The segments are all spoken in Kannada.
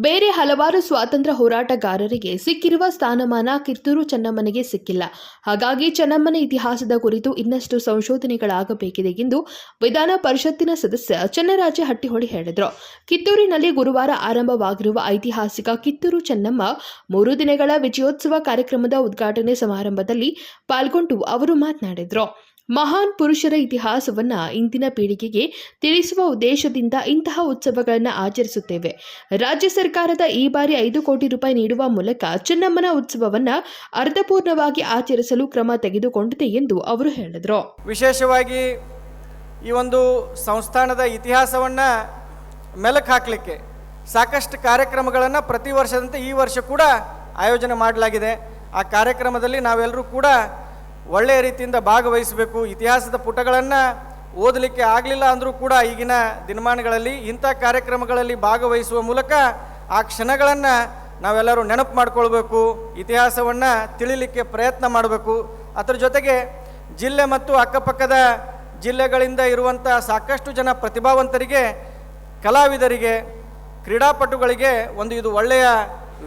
ಬೇರೆ ಹಲವಾರು ಸ್ವಾತಂತ್ರ್ಯ ಹೋರಾಟಗಾರರಿಗೆ ಸಿಕ್ಕಿರುವ ಸ್ಥಾನಮಾನ ಕಿತ್ತೂರು ಚೆನ್ನಮ್ಮನಿಗೆ ಸಿಕ್ಕಿಲ್ಲ. ಹಾಗಾಗಿ ಚೆನ್ನಮ್ಮನ ಇತಿಹಾಸದ ಕುರಿತು ಇನ್ನಷ್ಟು ಸಂಶೋಧನೆಗಳಾಗಬೇಕಿದೆ ಎಂದು ವಿಧಾನ ಪರಿಷತ್ತಿನ ಸದಸ್ಯ ಚನ್ನರಾಜ ಹಟ್ಟಿಹೊಳಿ ಹೇಳಿದರು. ಕಿತ್ತೂರಿನಲ್ಲಿ ಗುರುವಾರ ಆರಂಭವಾಗಿರುವ ಐತಿಹಾಸಿಕ ಕಿತ್ತೂರು ಚೆನ್ನಮ್ಮ ಮೂರು ದಿನಗಳ ವಿಜಯೋತ್ಸವ ಕಾರ್ಯಕ್ರಮದ ಉದ್ಘಾಟನೆ ಸಮಾರಂಭದಲ್ಲಿ ಪಾಲ್ಗೊಂಡು ಅವರು ಮಾತನಾಡಿದರು. ಮಹಾನ್ ಪುರುಷರ ಇತಿಹಾಸವನ್ನ ಇಂದಿನ ಪೀಳಿಗೆಗೆ ತಿಳಿಸುವ ಉದ್ದೇಶದಿಂದ ಇಂತಹ ಉತ್ಸವಗಳನ್ನು ಆಚರಿಸುತ್ತೇವೆ. ರಾಜ್ಯ ಸರ್ಕಾರದ ಈ ಬಾರಿ ಐದು ಕೋಟಿ ರೂಪಾಯಿ ನೀಡುವ ಮೂಲಕ ಚೆನ್ನಮ್ಮನ ಉತ್ಸವವನ್ನ ಅರ್ಧಪೂರ್ಣವಾಗಿ ಆಚರಿಸಲು ಕ್ರಮ ತೆಗೆದುಕೊಂಡಿದೆ ಎಂದು ಅವರು ಹೇಳಿದರು. ವಿಶೇಷವಾಗಿ ಈ ಒಂದು ಸಂಸ್ಥಾನದ ಇತಿಹಾಸವನ್ನು ಮೆಲುಕು ಹಾಕಲಿಕ್ಕೆ ಸಾಕಷ್ಟು ಕಾರ್ಯಕ್ರಮಗಳನ್ನು ಪ್ರತಿ ವರ್ಷದಂತೆ ಈ ವರ್ಷ ಕೂಡ ಆಯೋಜನೆ ಮಾಡಲಾಗಿದೆ. ಆ ಕಾರ್ಯಕ್ರಮದಲ್ಲಿ ನಾವೆಲ್ಲರೂ ಕೂಡ ಒಳ್ಳೆಯ ರೀತಿಯಿಂದ ಭಾಗವಹಿಸಬೇಕು. ಇತಿಹಾಸದ ಪುಟಗಳನ್ನು ಓದಲಿಕ್ಕೆ ಆಗಲಿಲ್ಲ ಅಂದರೂ ಕೂಡ ಈಗಿನ ದಿನಮಾನಗಳಲ್ಲಿ ಇಂಥ ಕಾರ್ಯಕ್ರಮಗಳಲ್ಲಿ ಭಾಗವಹಿಸುವ ಮೂಲಕ ಆ ಕ್ಷಣಗಳನ್ನು ನಾವೆಲ್ಲರೂ ನೆನಪು ಮಾಡ್ಕೊಳ್ಬೇಕು, ಇತಿಹಾಸವನ್ನು ತಿಳಿಲಿಕ್ಕೆ ಪ್ರಯತ್ನ ಮಾಡಬೇಕು. ಅದರ ಜೊತೆಗೆ ಜಿಲ್ಲೆ ಮತ್ತು ಅಕ್ಕಪಕ್ಕದ ಜಿಲ್ಲೆಗಳಿಂದ ಇರುವಂಥ ಸಾಕಷ್ಟು ಜನ ಪ್ರತಿಭಾವಂತರಿಗೆ, ಕಲಾವಿದರಿಗೆ, ಕ್ರೀಡಾಪಟುಗಳಿಗೆ ಒಂದು ಇದು ಒಳ್ಳೆಯ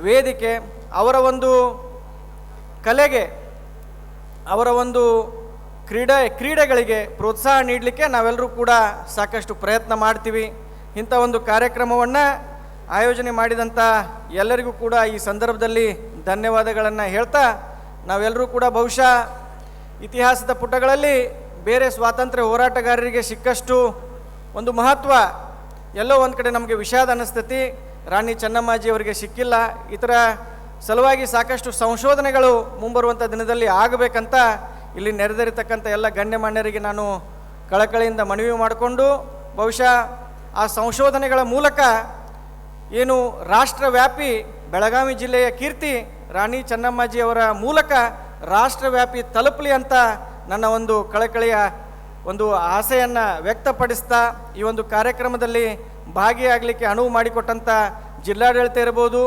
ವೇದಿಕೆ, ಅವರ ಒಂದು ಕಲೆಗೆ ಅವರ ಒಂದು ಕ್ರೀಡೆ, ಕ್ರೀಡೆಗಳಿಗೆ ಪ್ರೋತ್ಸಾಹ ನೀಡಲಿಕ್ಕೆ ನಾವೆಲ್ಲರೂ ಕೂಡ ಸಾಕಷ್ಟು ಪ್ರಯತ್ನ ಮಾಡ್ತೀವಿ. ಇಂಥ ಒಂದು ಕಾರ್ಯಕ್ರಮವನ್ನು ಆಯೋಜನೆ ಮಾಡಿದಂಥ ಎಲ್ಲರಿಗೂ ಕೂಡ ಈ ಸಂದರ್ಭದಲ್ಲಿ ಧನ್ಯವಾದಗಳನ್ನು ಹೇಳ್ತಾ, ನಾವೆಲ್ಲರೂ ಕೂಡ ಬಹುಶಃ ಇತಿಹಾಸದ ಪುಟಗಳಲ್ಲಿ ಬೇರೆ ಸ್ವಾತಂತ್ರ್ಯ ಹೋರಾಟಗಾರರಿಗೆ ಸಿಕ್ಕಷ್ಟು ಒಂದು ಮಹತ್ವ ಎಲ್ಲೋ ಒಂದು ಕಡೆ ನಮಗೆ ವಿಷಾದ ಅನ್ನಿಸ್ತತಿ ರಾಣಿ ಚೆನ್ನಮ್ಮಾಜಿ ಅವರಿಗೆ ಸಿಕ್ಕಿಲ್ಲ. ಇತರ ಸಲುವಾಗಿ ಸಾಕಷ್ಟು ಸಂಶೋಧನೆಗಳು ಮುಂಬರುವಂಥ ದಿನದಲ್ಲಿ ಆಗಬೇಕಂತ ಇಲ್ಲಿ ನೆರೆದಿರತಕ್ಕಂಥ ಎಲ್ಲ ಗಣ್ಯಮಾನ್ಯರಿಗೆ ನಾನು ಕಳಕಳಿಯಿಂದ ಮನವಿ ಮಾಡಿಕೊಂಡು, ಬಹುಶಃ ಆ ಸಂಶೋಧನೆಗಳ ಮೂಲಕ ಏನು ರಾಷ್ಟ್ರವ್ಯಾಪಿ ಬೆಳಗಾವಿ ಜಿಲ್ಲೆಯ ಕೀರ್ತಿ ರಾಣಿ ಚೆನ್ನಮ್ಮಾಜಿ ಅವರ ಮೂಲಕ ರಾಷ್ಟ್ರವ್ಯಾಪಿ ತಲುಪಲಿ ಅಂತ ನನ್ನ ಒಂದು ಕಳಕಳಿಯ ಒಂದು ಆಸೆಯನ್ನು ವ್ಯಕ್ತಪಡಿಸ್ತಾ ಈ ಒಂದು ಕಾರ್ಯಕ್ರಮದಲ್ಲಿ ಭಾಗಿಯಾಗಲಿಕ್ಕೆ ಅನುವು ಮಾಡಿಕೊಟ್ಟಂಥ ಜಿಲ್ಲಾಡಳಿತ ಇರ್ಬೋದು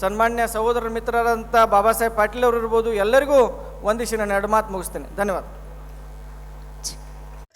ಸನ್ಮಾನ್ಯ ಸಹೋದರ ಮಿತ್ರರಂತ ಬಾಬಾ ಸಾಹೇಬ್ ಪಾಟೀಲ್ ಅವರು ಇರ್ಬೋದು ಎಲ್ಲರಿಗೂ ಒಂದಿಷ್ಟು ನಾನು ಎರಡು ಮಾತು ಮುಗಿಸ್ತೇನೆ. ಧನ್ಯವಾದ.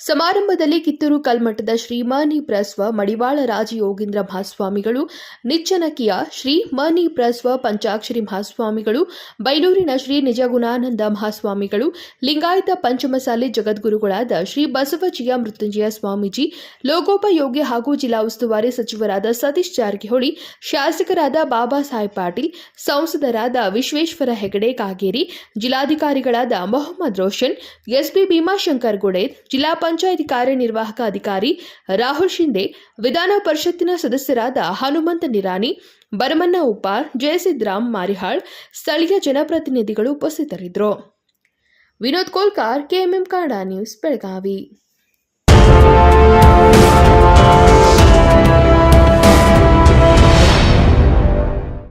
ಸಮಾರಂಭದಲ್ಲಿ ಕಿತ್ತೂರು ಕಲ್ಮಠದ ಶ್ರೀಮಾನಿ ಪ್ರಸ್ವ, ಮಡಿವಾಳ ರಾಜಯೋಗೀಂದ್ರ ಮಹಾಸ್ವಾಮಿಗಳು, ನಿಚ್ಚನಕಿಯ ಶ್ರೀ ಮನಿ ಪ್ರಸ್ವ, ಪಂಚಾಕ್ಷರಿ ಮಹಾಸ್ವಾಮಿಗಳು, ಬೈಲೂರಿನ ಶ್ರೀ ನಿಜಗುಣಾನಂದ ಮಹಾಸ್ವಾಮಿಗಳು, ಲಿಂಗಾಯತ ಪಂಚಮಸಾಲಿ ಜಗದ್ಗುರುಗಳಾದ ಶ್ರೀ ಬಸವಜಿಯ ಮೃತ್ಯುಂಜಯ ಸ್ವಾಮೀಜಿ, ಲೋಕೋಪಯೋಗಿ ಹಾಗೂ ಜಿಲ್ಲಾ ಉಸ್ತುವಾರಿ ಸಚಿವರಾದ ಸತೀಶ್ ಜಾರಕಿಹೊಳಿ, ಶಾಸಕರಾದ ಬಾಬಾ ಸಾಹೇಬ್ ಪಾಟೀಲ್, ಸಂಸದರಾದ ವಿಶ್ವೇಶ್ವರ ಹೆಗಡೆ ಕಾಗೇರಿ, ಜಿಲ್ಲಾಧಿಕಾರಿಗಳಾದ ಮೊಹಮ್ಮದ್ ರೋಷನ್, ಎಸ್ಪಿ ಭೀಮಾಶಂಕರ್ ಗುಡೇದ್ ಜಿಲ್ಲಾ ಪಂಚಾಯತ್ ಕಾರ್ಯನಿರ್ವಾಹಕ ಅಧಿಕಾರಿ ರಾಹುಲ್ ಶಿಂದೆ ವಿಧಾನ ಪರಿಷತ್ತಿನ ಸದಸ್ಯರಾದ ಹನುಮಂತ ನಿರಾಣಿ, ಭರಮಣ್ಣ ಉಪ್ಪಾರ್ ಜಯಸಿದ್ದರಾಮ್ ಮಾರಿಹಾಳ್, ಸ್ಥಳೀಯ ಜನಪ್ರತಿನಿಧಿಗಳು ಉಪಸ್ಥಿತರಿದ್ದರು. Vinod Kolkar, KMM Kannada news, Belagavi.